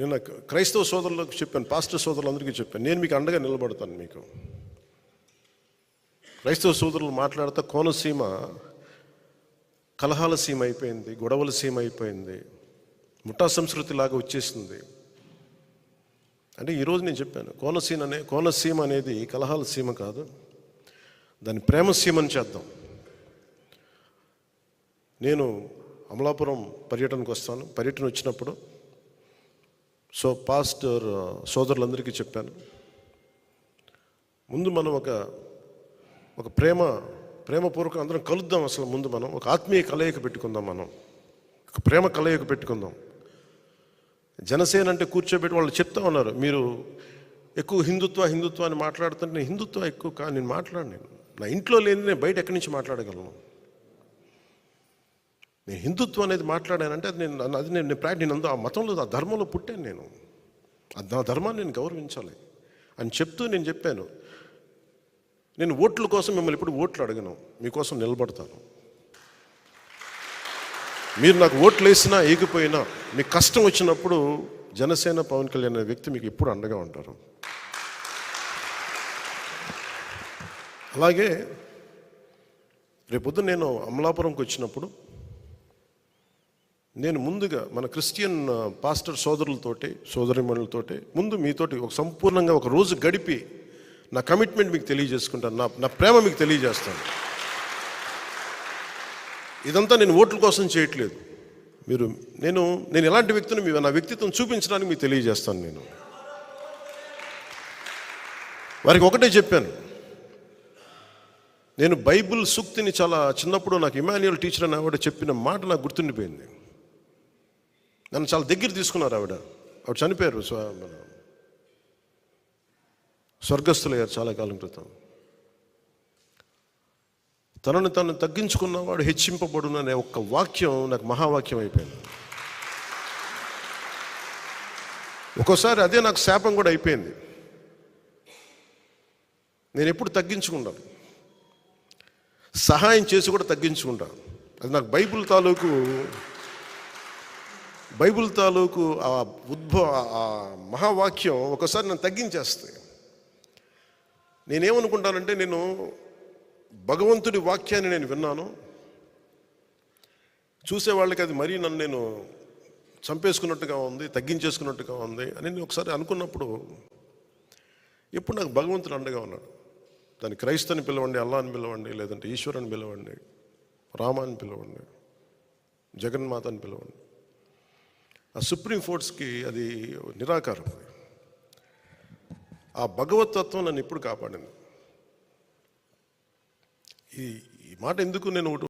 నేను క్రైస్తవ సోదరులకు చెప్పాను పాస్టర్ సోదరులందరికీ చెప్పాను. నేను మీకు అండగా నిలబడతాను మీకు. క్రైస్తవ సోదరులు మాట్లాడితే కోనసీమ కలహాల సీమ అయిపోయింది గొడవల సీమ అయిపోయింది ముఠా సంస్కృతి లాగా వచ్చేసింది. అంటే ఈరోజు నేను చెప్పాను కోనసీమ అనే కోనసీమ అనేది కలహాల సీమ కాదు దాన్ని ప్రేమ సీమని చేద్దాం. నేను అమలాపురం పర్యటనకు వస్తాను పర్యటన వచ్చినప్పుడు సో పాస్టర్ సోదరులందరికీ చెప్పాను. ముందు మనం ఒక ఒక ప్రేమ ప్రేమపూర్వకం అందరం కలుద్దాం అసలు ముందు మనం. ఒక ఆత్మీయ కలయిక పెట్టుకుందాం మనం. ఒక ప్రేమ కలయిక పెట్టుకుందాం. జనసేన అంటే కూర్చోబెట్టి వాళ్ళు చెప్తా ఉన్నారు మీరు ఎక్కువ హిందుత్వ హిందుత్వ అని మాట్లాడుతుంటే నేను హిందుత్వ ఎక్కువ కా నేను మాట్లాడు నా ఇంట్లో లేని నేను బయట ఎక్కడి నుంచి మాట్లాడగలను? నేను హిందుత్వం అనేది మాట్లాడానంటే అది నేను అది నేను నేను ప్రాక్టీ నేను ఆ మతంలో ఆ ధర్మంలో పుట్టాను నేను. అది నా ధర్మాన్ని నేను గౌరవించాలి. అని చెప్తూ నేను చెప్పాను. నేను ఓట్ల కోసం మిమ్మల్ని ఇప్పుడు ఓట్లు అడగను. మీకోసం నిలబడతాను. మీరు నాకు ఓట్లు వేసినా ఏగిపోయినా మీకు కష్టం వచ్చినప్పుడు జనసేన పవన్ కళ్యాణ్ అనే వ్యక్తి మీకు ఎప్పుడు అండగా ఉంటారు. అలాగే రేపొద్దు నేను అమలాపురంకి వచ్చినప్పుడు నేను ముందుగా మన క్రిస్టియన్ పాస్టర్ సోదరులతోటి సోదరిమణులతోటి ముందు మీతోటి ఒక సంపూర్ణంగా ఒక రోజు గడిపి నా కమిట్మెంట్ మీకు తెలియజేసుకుంటాను. నా నా ప్రేమ మీకు తెలియజేస్తాను. ఇదంతా నేను ఓట్ల కోసం చేయట్లేదు. మీరు నేను నేను ఎలాంటి వ్యక్తిని మీ నా వ్యక్తిత్వం చూపించడానికి మీకు తెలియజేస్తాను నేను. వారికి ఒకటే చెప్పాను. నేను బైబిల్ సూక్తిని చాలా చిన్నప్పుడు నాకు ఇమాన్యుయల్ టీచర్ అని ఆవిడ చెప్పిన మాట నాకు గుర్తుండిపోయింది. నన్ను చాలా దగ్గర తీసుకున్నారు ఆవిడ. ఆవిడ చనిపోయారు స్వ స్వర్గస్థులయ్యారు చాలా కాలం క్రితం. తనను తను తగ్గించుకున్నవాడు హెచ్చింపబడును అనే ఒక్క వాక్యం నాకు మహావాక్యం అయిపోయింది. ఒక్కోసారి అదే నాకు శాపం కూడా అయిపోయింది. నేను ఎప్పుడు తగ్గించుకుంటాను సహాయం చేసి కూడా తగ్గించుకుంటాను అది నాకు బైబిల్ తాలూకు బైబిల్ తాలూకు ఆ ఉద్భవ ఆ మహావాక్యం ఒకసారి నన్ను తగ్గించేస్తాయి నేనేమనుకుంటానంటే నేను భగవంతుడి వాక్యాన్ని నేను విన్నాను. చూసే వాళ్ళకి అది మరీ నన్ను నేను చంపేసుకున్నట్టుగా ఉంది తగ్గించేసుకున్నట్టుగా ఉంది అని నేను ఒకసారి అనుకున్నప్పుడు ఎప్పుడు నాకు భగవంతుడు అండగా ఉన్నాడు. దాన్ని క్రైస్తని పిలవండి అల్లా అని పిలవండి లేదంటే ఈశ్వరుని పిలవండి రామాని పిలవండి జగన్మాతని పిలవండి. ఆ సుప్రీం కోర్ట్స్కి అది నిరాకారం. ఆ భగవతత్వం నన్ను ఎప్పుడు కాపాడింది? ఈ ఈ మాట ఎందుకు నేను ఒకటి